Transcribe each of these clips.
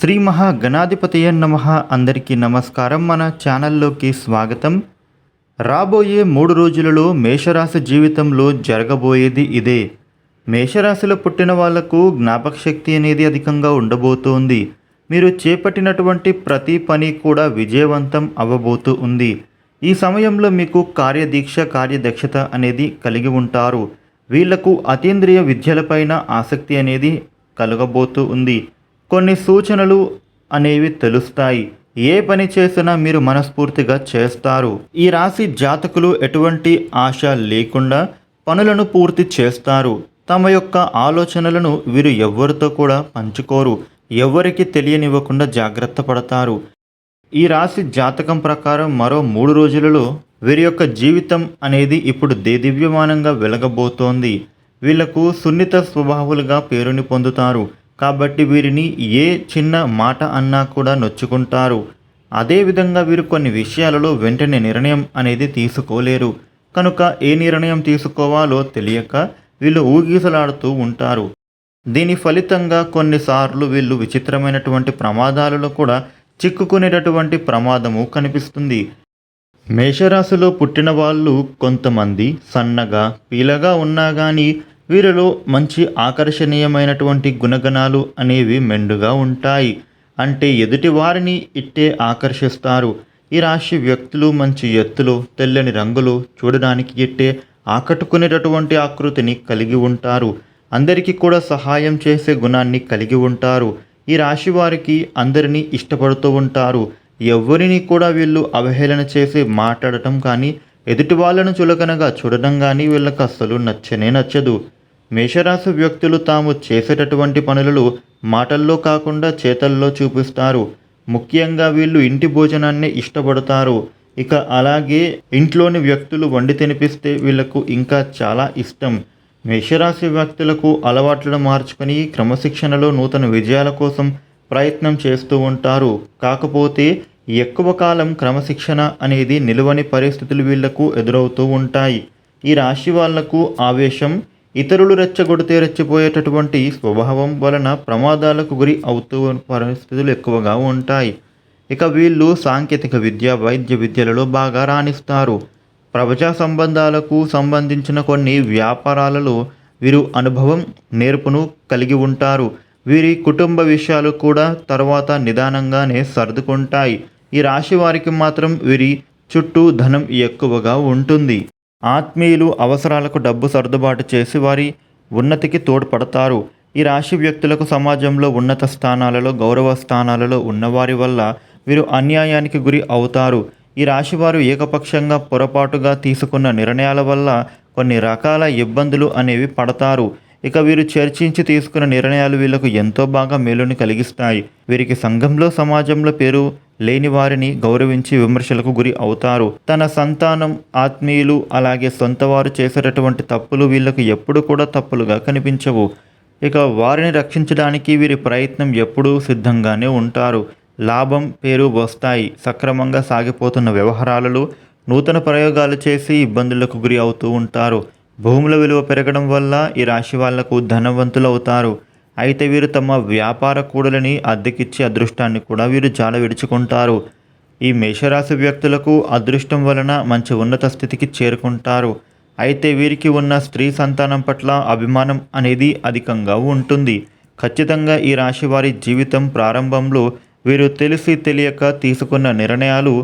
శ్రీ మహాగణాధిపతయ నమ. అందరికీ నమస్కారం. మన ఛానల్లోకి స్వాగతం. రాబోయే మూడు రోజులలో మేషరాశి జీవితంలో జరగబోయేది ఇదే. మేషరాశిలో పుట్టిన వాళ్ళకు జ్ఞాపక శక్తి అనేది అధికంగా ఉండబోతోంది. మీరు చేపట్టినటువంటి ప్రతి పని కూడా విజయవంతం అవ్వబోతూ ఉంది. ఈ సమయంలో మీకు కార్యదీక్ష కార్యదక్షత అనేది కలిగి ఉంటారు. వీళ్ళకు అతీంద్రియ విద్యలపైన ఆసక్తి అనేది కలగబోతూ ఉంది. కొన్ని సూచనలు అనేవి తెలుస్తాయి. ఏ పని చేసినా మీరు మనస్ఫూర్తిగా చేస్తారు. ఈ రాశి జాతకులు ఎటువంటి ఆశ లేకుండా పనులను పూర్తి చేస్తారు. తమ యొక్క ఆలోచనలను వీరు ఎవ్వరితో కూడా పంచుకోరు. ఎవ్వరికి తెలియనివ్వకుండా జాగ్రత్త పడతారు. ఈ రాశి జాతకం ప్రకారం మరో మూడు రోజులలో వీరి యొక్క జీవితం అనేది ఇప్పుడు దేదివ్యమానంగా వెలగబోతోంది. వీళ్ళకు సున్నిత స్వభావులుగా పేరుని పొందుతారు. కాబట్టి వీరిని ఏ చిన్న మాట అన్నా కూడా నొచ్చుకుంటారు. అదేవిధంగా వీరు కొన్ని విషయాలలో వెంటనే నిర్ణయం అనేది తీసుకోలేరు. కనుక ఏ నిర్ణయం తీసుకోవాలో తెలియక వీళ్ళు ఊగిసలాడుతూ ఉంటారు. దీని ఫలితంగా కొన్నిసార్లు వీళ్ళు విచిత్రమైనటువంటి ప్రమాదాలలో కూడా చిక్కుకునేటటువంటి ప్రమాదము కనిపిస్తుంది. మేషరాశిలో పుట్టిన వాళ్ళు కొంతమంది సన్నగా పీలగా ఉన్నా కానీ వీరిలో మంచి ఆకర్షణీయమైనటువంటి గుణగణాలు అనేవి మెండుగా ఉంటాయి. అంటే ఎదుటి వారిని ఇట్టే ఆకర్షిస్తారు. ఈ రాశి వ్యక్తులు మంచి ఎత్తులు తెల్లని రంగులు చూడడానికి ఇట్టే ఆకట్టుకునేటటువంటి ఆకృతిని కలిగి ఉంటారు. అందరికీ కూడా సహాయం చేసే గుణాన్ని కలిగి ఉంటారు. ఈ రాశి వారికి అందరినీ ఇష్టపడుతూ ఉంటారు. ఎవరిని కూడా వీళ్ళు అవహేళన చేసి మాట్లాడటం కానీ ఎదుటి వాళ్ళను చులకనగా చూడడం కానీ వీళ్ళకి అస్సలు నచ్చనే నచ్చదు. మేషరాశి వ్యక్తులు తాము చేసేటటువంటి పనులలో మాటల్లో కాకుండా చేతల్లో చూపిస్తారు. ముఖ్యంగా వీళ్ళు ఇంటి భోజనాన్ని ఇష్టపడతారు. ఇక అలాగే ఇంట్లోని వ్యక్తులు వండి తినిపిస్తే వీళ్ళకు ఇంకా చాలా ఇష్టం. మేషరాశి వ్యక్తులకు అలవాట్లను మార్చుకొని క్రమశిక్షణలో నూతన విజయాల కోసం ప్రయత్నం చేస్తూ ఉంటారు. కాకపోతే ఎక్కువ కాలం క్రమశిక్షణ అనేది నిలువని పరిస్థితులు వీళ్ళకు ఎదురవుతూ ఉంటాయి. ఈ రాశి వాళ్ళకు ఆవేశం ఇతరులు రెచ్చగొడితే రెచ్చిపోయేటటువంటి స్వభావం వలన ప్రమాదాలకు గురి అవుతూ పరిస్థితులు ఎక్కువగా ఉంటాయి. ఇక వీళ్ళు సాంకేతిక విద్య వైద్య విద్యలలో బాగా రాణిస్తారు. ప్రపంచ సంబంధాలకు సంబంధించిన కొన్ని వ్యాపారాలలో వీరు అనుభవం నేర్పును కలిగి ఉంటారు. వీరి కుటుంబ విషయాలు కూడా తర్వాత నిదానంగానే సర్దుకుంటాయి. ఈ రాశి వారికి మాత్రం వీరి చుట్టూ ధనం ఎక్కువగా ఉంటుంది. ఆత్మీయులు అవసరాలకు డబ్బు సర్దుబాటు చేసి వారి ఉన్నతికి తోడ్పడతారు. ఈ రాశి వ్యక్తులకు సమాజంలో ఉన్నత స్థానాలలో గౌరవ స్థానాలలో ఉన్నవారి వల్ల వీరు అన్యాయానికి గురి అవుతారు. ఈ రాశివారు ఏకపక్షంగా పొరపాటుగా తీసుకున్న నిర్ణయాల వల్ల కొన్ని రకాల ఇబ్బందులు అనేవి పడతారు. ఇక వీరు చర్చించి తీసుకున్న నిర్ణయాలు వీళ్ళకు ఎంతో బాగా మేలుని కలిగిస్తాయి. వీరికి సంఘంలో సమాజంలో పేరు లేని వారిని గౌరవించి విమర్శలకు గురి అవుతారు. తన సంతానం ఆత్మీయులు అలాగే సొంతవారు చేసేటటువంటి తప్పులు వీళ్ళకు ఎప్పుడు కూడా తప్పులుగా కనిపించవు. ఇక వారిని రక్షించడానికి వీరి ప్రయత్నం ఎప్పుడూ సిద్ధంగానే ఉంటారు. లాభం పేరు వస్తాయి. సక్రమంగా సాగిపోతున్న వ్యవహారాలలో నూతన ప్రయోగాలు చేసి ఇబ్బందులకు గురి అవుతూ ఉంటారు. భూముల విలువ పెరగడం వల్ల ఈ రాశి వాళ్ళకు ధనవంతులు అవుతారు అయితే వీరు తమ వ్యాపార కూడలని అద్దెకిచ్చి అదృష్టాన్ని కూడా వీరు జాల విడుచుకుంటారు. ఈ మేషరాశి వ్యక్తులకు అదృష్టం వలన మంచి ఉన్నత స్థితికి చేరుకుంటారు. అయితే వీరికి ఉన్న స్త్రీ సంతానం పట్ల అభిమానం అనేది అధికంగా ఉంటుంది. ఖచ్చితంగా ఈ రాశి వారి జీవితం ప్రారంభంలో వీరు తెలిసి తెలియక తీసుకున్న నిర్ణయాలు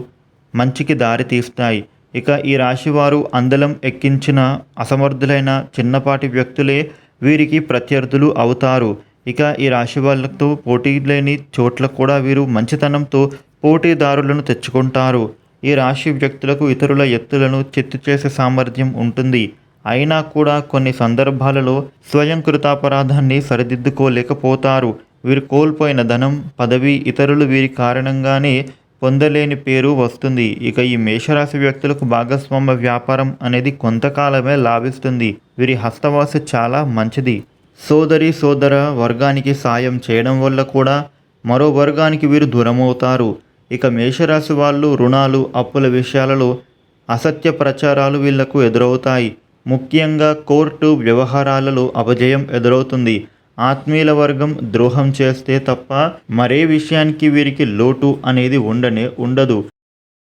మంచికి దారి తీస్తాయి. ఇక ఈ రాశివారు అందలం ఎక్కించిన అసమర్థులైన చిన్నపాటి వ్యక్తులే వీరికి ప్రత్యర్థులు అవుతారు. ఇక ఈ రాశి వాళ్ళతో పోటీ లేని చోట్ల కూడా వీరు మంచితనంతో పోటీదారులను తెచ్చుకుంటారు. ఈ రాశి వ్యక్తులకు ఇతరుల ఎత్తులను చెత్తు చేసే సామర్థ్యం ఉంటుంది. అయినా కూడా కొన్ని సందర్భాలలో స్వయం కృతాపరాధాన్ని సరిదిద్దుకోలేకపోతారు. వీరు కోల్పోయిన ధనం పదవి ఇతరులు వీరి కారణంగానే పొందలేని పేరు వస్తుంది. ఇక ఈ మేషరాశి వ్యక్తులకు భాగస్వామ్య వ్యాపారం అనేది కొంతకాలమే లాభిస్తుంది. వీరి హస్తవాస చాలా మంచిది. సోదరి సోదర వర్గానికి సాయం చేయడం వల్ల కూడా మరో వర్గానికి వీరు దూరమవుతారు. ఇక మేషరాశి వాళ్ళు రుణాలు అప్పుల విషయాలలో అసత్య ప్రచారాలు వీళ్ళకు ఎదురవుతాయి. ముఖ్యంగా కోర్టు వ్యవహారాలలో అపజయం ఎదురవుతుంది. ఆత్మీయుల వర్గం ద్రోహం చేస్తే తప్ప మరే విషయానికి వీరికి లోటు అనేది ఉండనే ఉండదు.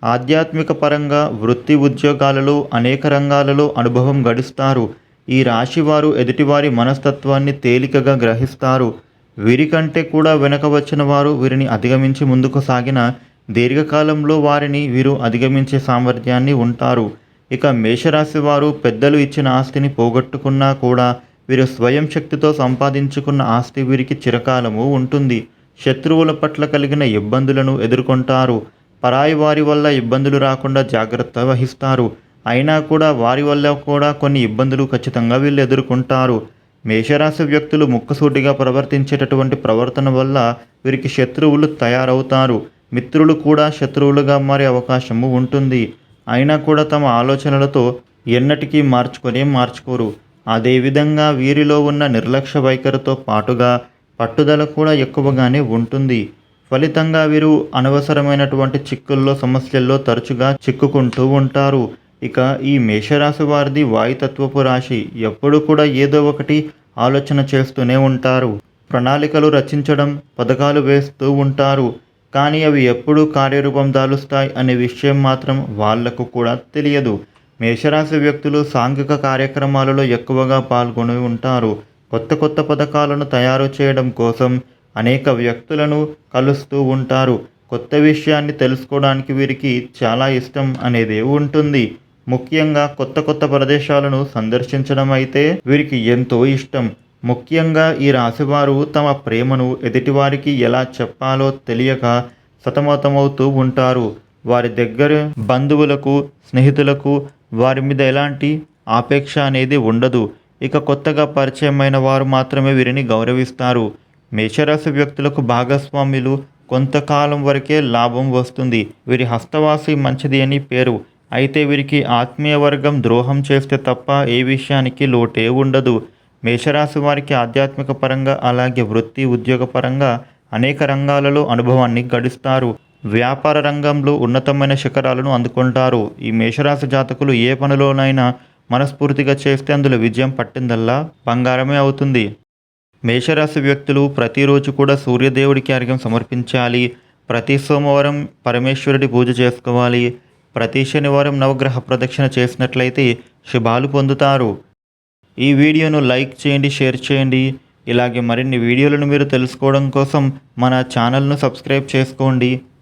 ఆధ్యాత్మిక పరంగా వృత్తి ఉద్యోగాలలో అనేక రంగాలలో అనుభవం గడుస్తారు. ఈ రాశివారు ఎదుటివారి మనస్తత్వాన్ని తేలికగా గ్రహిస్తారు. వీరికంటే కూడా వెనక వచ్చిన వారు వీరిని అధిగమించి ముందుకు సాగిన దీర్ఘకాలంలో వారిని వీరు అధిగమించే సామర్థ్యాన్ని ఉంటారు. ఇక మేషరాశి వారు పెద్దలు ఇచ్చిన ఆస్తిని పోగొట్టుకున్నా కూడా వీరు స్వయం శక్తితో సంపాదించుకున్న ఆస్తి వీరికి చిరకాలము ఉంటుంది. శత్రువుల పట్ల కలిగిన ఇబ్బందులను ఎదుర్కొంటారు. పరాయి వారి వల్ల ఇబ్బందులు రాకుండా జాగ్రత్త వహిస్తారు. అయినా కూడా వారి వల్ల కూడా కొన్ని ఇబ్బందులు ఖచ్చితంగా వీళ్ళు ఎదుర్కొంటారు. మేషరాశి వ్యక్తులు ముక్కసూటిగా ప్రవర్తించేటటువంటి ప్రవర్తన వల్ల వీరికి శత్రువులు తయారవుతారు. మిత్రులు కూడా శత్రువులుగా మారే అవకాశము ఉంటుంది. అయినా కూడా తమ ఆలోచనలతో ఎన్నటికీ మార్చుకొని మార్చుకోరు. అదేవిధంగా వీరిలో ఉన్న నిర్లక్ష్య వైఖరితో పాటుగా పట్టుదల కూడా ఎక్కువగానే ఉంటుంది. ఫలితంగా వీరు అనవసరమైనటువంటి చిక్కుల్లో సమస్యల్లో తరచుగా చిక్కుకుంటూ ఉంటారు. ఇక ఈ మేషరాశి వారిది వాయుతత్వపు రాశి. ఎప్పుడు కూడా ఏదో ఒకటి ఆలోచన చేస్తూనే ఉంటారు. ప్రణాళికలు రచించడం పథకాలు వేస్తూ ఉంటారు. కానీ అవి ఎప్పుడు కార్యరూపం దాలుస్తాయి అనే విషయం మాత్రం వాళ్ళకు కూడా తెలియదు. మేషరాశి వ్యక్తులు సాంఘిక కార్యక్రమాలలో ఎక్కువగా పాల్గొని ఉంటారు. కొత్త కొత్త పథకాలను తయారు చేయడం కోసం అనేక వ్యక్తులను కలుస్తూ ఉంటారు. కొత్త విషయాన్ని తెలుసుకోవడానికి వీరికి చాలా ఇష్టం అనేది ఉంటుంది. ముఖ్యంగా కొత్త కొత్త ప్రదేశాలను సందర్శించడం అయితే వీరికి ఎంతో ఇష్టం. ముఖ్యంగా ఈ రాశివారు తమ ప్రేమను ఎదుటివారికి ఎలా చెప్పాలో తెలియక సతమతమవుతూ ఉంటారు. వారి దగ్గర బంధువులకు స్నేహితులకు వారి మీద ఎలాంటి ఆపేక్ష అనేది ఉండదు. ఇక కొత్తగా పరిచయమైన వారు మాత్రమే వీరిని గౌరవిస్తారు. మేషరాశి వ్యక్తులకు భాగస్వాములు కొంతకాలం వరకే లాభం వస్తుంది. వీరి హస్తవాసి మంచిది అని పేరు. అయితే వీరికి ఆత్మీయ వర్గం ద్రోహం చేస్తే తప్ప ఏ విషయానికి లోటే ఉండదు. మేషరాశి వారికి ఆధ్యాత్మిక పరంగా అలాగే వృత్తి ఉద్యోగపరంగా అనేక రంగాలలో అనుభవాన్ని గడిస్తారు. వ్యాపార రంగంలో ఉన్నతమైన శిఖరాలను అందుకుంటారు. ఈ మేషరాశి జాతకులు ఏ పనిలోనైనా మనస్ఫూర్తిగా చేస్తే అందులో విజయం పట్టిందల్లా బంగారమే అవుతుంది. మేషరాశి వ్యక్తులు ప్రతిరోజు కూడా సూర్యదేవుడికి అర్ఘ్యం సమర్పించాలి. ప్రతి సోమవారం పరమేశ్వరుడి పూజ చేసుకోవాలి. ప్రతి శనివారం నవగ్రహ ప్రదక్షిణ చేసినట్లయితే శుభాలు పొందుతారు. ఈ వీడియోను లైక్ చేయండి షేర్ చేయండి. ఇలాగే మరిన్ని వీడియోలను మీరు తెలుసుకోవడం కోసం మన ఛానల్ను సబ్స్క్రైబ్ చేసుకోండి.